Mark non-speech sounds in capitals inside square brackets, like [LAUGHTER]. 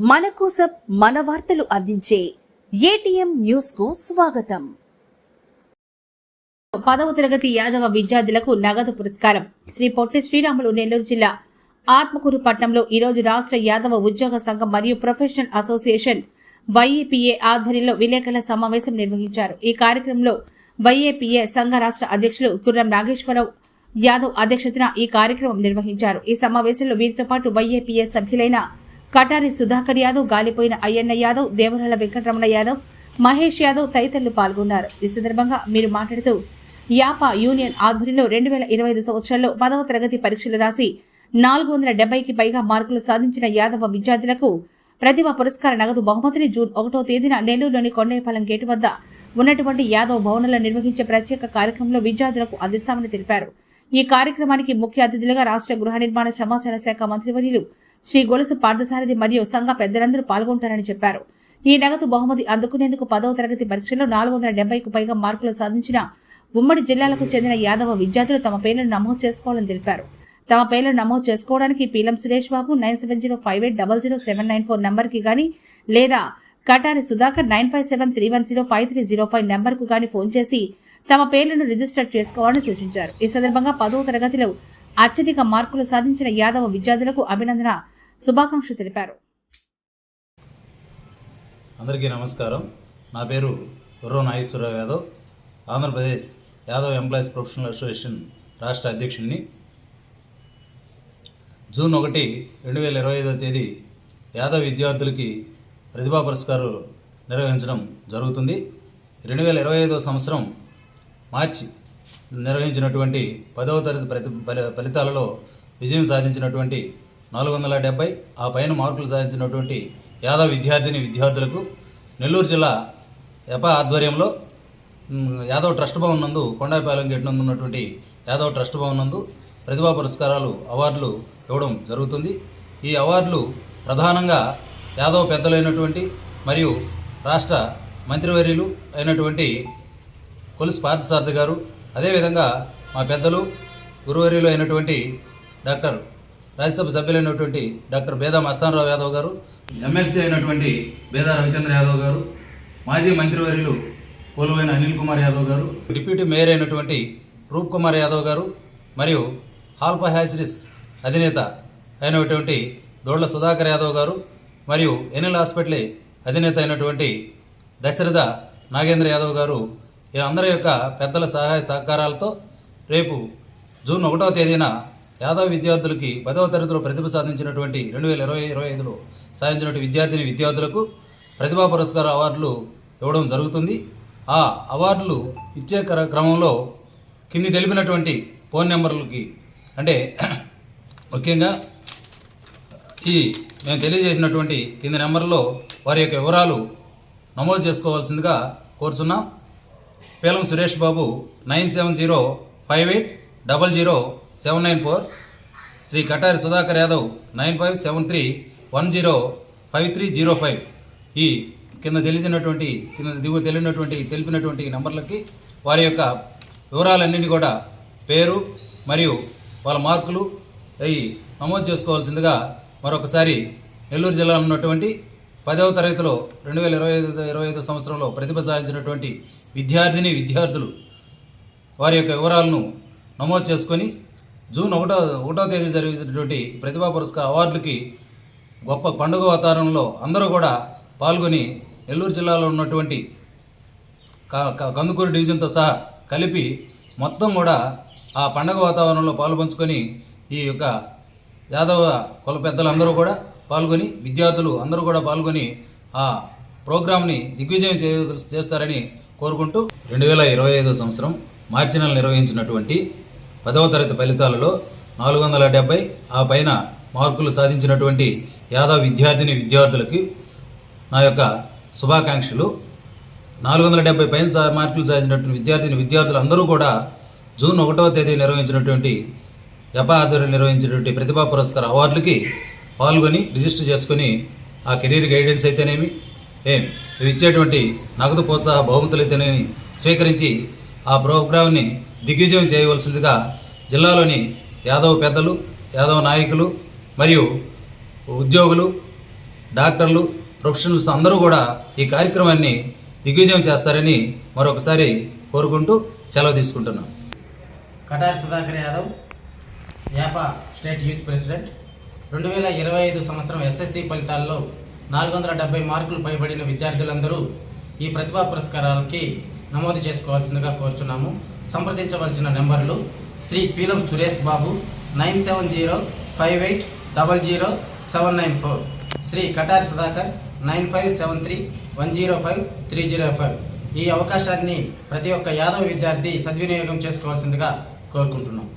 మన కోసం మన వార్తలు అందించే ఏటీఎం న్యూస్కు స్వాగతం. పదవ తరగతి యాదవ విద్యార్థులకు నగదు పురస్కారం. శ్రీ పొట్టి శ్రీరాములు నెల్లూరు జిల్లా ఆత్మకూరు పట్టణంలో ఈరోజు రాష్ట్ర యాదవ ఉద్యోగ సంఘం మరియు ప్రొఫెషనల్ అసోసియేషన్ వైఏపీఏ ఆధ్వర్యంలో విలేకరుల సమావేశం నిర్వహించారు. ఈ కార్యక్రమంలో వైఏపీఏ సంఘ రాష్ట్ర అధ్యక్షులు కుర్రం నాగేశ్వరరావు యాదవ్ అధ్యక్షతన ఈ కార్యక్రమం నిర్వహించారు. ఈ సమావేశంలో వీరితో పాటు వైఏపీఎస్ సభ్యులైన కటారి సుధాకర్ యాదవ్ గాలిపోయిన అయ్యన్న యాదవ్ దేవరాల వెంకటరమణ యాదవ్ మహేష్ యాదవ్ తదితరులు పాల్గొన్నారు. ఈ సందర్భంగా మీరు మాట్లాడుతూ యాపా యూనియన్ ఆధ్వర్యంలో రెండు వేల ఇరవై ఐదు సంవత్సరంలో పదవ తరగతి పరీక్షలు రాసి నాలుగు వందల డెబ్బైకి పైగా మార్కులు సాధించిన యాదవ విద్యార్థులకు ప్రతిభ పురస్కార నగదు బహుమతిని జూన్ ఒకటో తేదీన నెల్లూరులోని కొండేపాలెం గేటు వద్ద ఉన్నటువంటి యాదవ్ భవనంలో నిర్వహించే ప్రత్యేక కార్యక్రమంలో విద్యార్థులకు అందిస్తామని తెలిపారు. ఈ కార్యక్రమానికి ముఖ్య అతిథులుగా రాష్ట్ర గృహ నిర్మాణ సమాచార శాఖ మంత్రివర్యులు శ్రీ గొలుసు పార్థసారథి మరియు సంఘ పెద్దలందరూ పాల్గొంటారని చెప్పారు. ఈ నగదు బహుమతి అందుకునేందుకు పదవ తరగతి పరీక్షలో నాలుగు వందల డెబ్బైకు పైగా మార్కులు సాధించిన ఉమ్మడి జిల్లాలకు చెందిన యాదవ విద్యార్థులు తమ పేర్లను నమోదు చేసుకోవాలని తెలిపారు. తమ పేర్లను నమోదు చేసుకోవడానికి Peelam Suresh Babu nine seven zero five eight double zero seven nine four నెంబర్కి కానీ లేదా Katari Sudhakar nine five seven three one zero five three zero five నెంబర్కు కానీ ఫోన్ చేసి తమ పేర్లను రిజిస్టర్ చేసుకోవాలని సూచించారు. ఈ సందర్భంగా పదవ తరగతిలో అత్యధిక మార్కులు సాధించిన యాదవ విద్యార్థులకు అభినందన శుభాకాంక్షలు తెలిపారు. అందరికీ నమస్కారం. నా పేరు Gurram Nageswararao Yadav. Andhra Pradesh Yadav employees professional association రాష్ట్ర అధ్యక్షుడిని. జూన్ ఒకటి రెండు వేల ఇరవై ఐదవ తేదీ యాదవ్ విద్యార్థులకి ప్రతిభా పురస్కారాలు నిర్వహించడం జరుగుతుంది. రెండు వేల ఇరవై ఐదవ సంవత్సరం మార్చి నిర్వహించినటువంటి పదవ తరగతి ప్రతి ఫలితాలలో విజయం సాధించినటువంటి నాలుగు వందల డెబ్బై ఆ పైన మార్కులు సాధించినటువంటి యాదవ్ విద్యార్థిని విద్యార్థులకు నెల్లూరు జిల్లా ఎప ఆధ్వర్యంలో యాదవ్ ట్రస్ట్ భవన్ నందు కొండాపాలెం గేట్ నందు ఉన్నటువంటి యాదవ్ ట్రస్ట్ భవన్ నందు ప్రతిభా పురస్కారాలు అవార్డులు ఇవ్వడం జరుగుతుంది. ఈ అవార్డులు ప్రధానంగా యాదవ్ పెద్దలైనటువంటి మరియు రాష్ట్ర మంత్రివర్యులు అయినటువంటి కొలుసు పార్థసారథి గారు అదేవిధంగా మా పెద్దలు గురువర్యులు అయినటువంటి డాక్టర్ రాజ్యసభ సభ్యులైనటువంటి డాక్టర్ బేదా మస్తానరావు యాదవ్ గారు ఎమ్మెల్సీ అయినటువంటి బేదా రవిచంద్ర యాదవ్ గారు మాజీ మంత్రివర్యులు పోలువైన అనిల్ కుమార్ యాదవ్ గారు డిప్యూటీ మేయర్ అయినటువంటి రూప్ కుమార్ యాదవ్ గారు మరియు హాల్పా హ్యాచరీస్ అధినేత అయినటువంటి దోళ్ళ సుధాకర్ యాదవ్ గారు మరియు ఎనిల్ హాస్పిటల్ అధినేత అయినటువంటి దశరథ నాగేంద్ర యాదవ్ గారు అందరి యొక్క పెద్దల సహాయ సహకారాలతో రేపు జూన్ ఒకటో తేదీన యాదవ్ విద్యార్థులకి పదవ తరగతిలో ప్రతిభ సాధించినటువంటి రెండు వేల ఇరవై ఇరవై ఐదులో సాధించినటువంటి విద్యార్థిని విద్యార్థులకు ప్రతిభా పురస్కార అవార్డులు ఇవ్వడం జరుగుతుంది. ఆ అవార్డులు ఇచ్చే క్రమంలో కింది తెలిపినటువంటి ఫోన్ నెంబర్లకి అంటే [CLEARS THROAT] ముఖ్యంగా ఈ మేము తెలియజేసినటువంటి కింది నెంబర్లో వారి యొక్క వివరాలు నమోదు చేసుకోవాల్సిందిగా కోరుచున్నాం. Pelam Suresh Babu nine seven zero five eight double zero seven nine four Shri Katari Sudhakar Yadav nine five seven three one zero five three zero five. ఈ కింద తెలిసినటువంటి కింద దిగువ తెలియనటువంటి తెలిపినటువంటి నెంబర్లకి వారి యొక్క వివరాలన్నింటినీ కూడా పేరు మరియు వాళ్ళ మార్కులు అవి నమోదు చేసుకోవాల్సిందిగా మరొకసారి నెల్లూరు జిల్లాలో ఉన్నటువంటి పదవ తరగతిలో రెండు వేల ఇరవై ఐదు ఇరవై ఐదు సంవత్సరంలో ప్రతిభ సాధించినటువంటి విద్యార్థిని విద్యార్థులు వారి యొక్క వివరాలను నమోదు చేసుకొని జూన్ ఒకటో ఒకటో తేదీ జరిగినటువంటి ప్రతిభా పురస్కార అవార్డులకి గొప్ప పండుగ వాతావరణంలో అందరూ కూడా పాల్గొని నెల్లూరు జిల్లాలో ఉన్నటువంటి క- కందుకూరు డివిజన్తో సహా కలిపి మొత్తం కూడా ఆ పండగ వాతావరణంలో పాల్పంచుకొని ఈ యొక్క యాదవ కుల పెద్దలందరూ కూడా పాల్గొని విద్యార్థులు అందరూ కూడా పాల్గొని ఆ ప్రోగ్రామ్ని దిగ్విజయం చే చేస్తారని కోరుకుంటూ రెండు వేల ఇరవై ఐదో సంవత్సరం మార్చి నెల నిర్వహించినటువంటి పదవ తరగతి ఫలితాలలో నాలుగు వందల డెబ్బై ఆ పైన మార్కులు సాధించినటువంటి యాదవ్ విద్యార్థిని విద్యార్థులకి నా యొక్క శుభాకాంక్షలు. నాలుగు వందల డెబ్బై పైన మార్కులు సాధించినటువంటి విద్యార్థిని విద్యార్థులు అందరూ కూడా జూన్ ఒకటవ తేదీ నిర్వహించినటువంటి జపా ఆధ్వర్యంలో నిర్వహించినటువంటి ప్రతిభా పురస్కార అవార్డులకి పాల్గొని రిజిస్టర్ చేసుకొని ఆ కెరీర్ గైడెన్స్ అయితేనేమి? ఏం? ఇవి ఇచ్చేటువంటి నగదు ప్రోత్సాహ బహుమతులు అయితేనేమి? స్వీకరించి ఆ ప్రోగ్రాంని దిగ్విజయం చేయవలసిందిగా జిల్లాలోని యాదవ్ పెద్దలు యాదవ నాయకులు మరియు ఉద్యోగులు డాక్టర్లు ప్రొఫెషనల్స్ అందరూ కూడా ఈ కార్యక్రమాన్ని దిగ్విజయం చేస్తారని మరొకసారి కోరుకుంటూ సెలవు తీసుకుంటున్నాను కటారి సుధాకర్ యాదవ్ యాపా స్టేట్ యూత్ ప్రెసిడెంట్. రెండు వేల ఇరవై ఐదు సంవత్సరం ఎస్ఎస్సి ఫలితాల్లో నాలుగు వందల డెబ్బై మార్కులు పైబడిన విద్యార్థులందరూ ఈ ప్రతిభా పురస్కారాలకి నమోదు చేసుకోవాల్సిందిగా కోరుచున్నాము. సంప్రదించవలసిన నెంబర్లు Shri Peelam Suresh Babu nine seven zero five eight double zero seven nine four Shri Katari Sudhakar nine five seven three one zero five three zero five. ఈ అవకాశాన్ని ప్రతి ఒక్క యాదవ విద్యార్థి సద్వినియోగం చేసుకోవాల్సిందిగా కోరుకుంటున్నాం.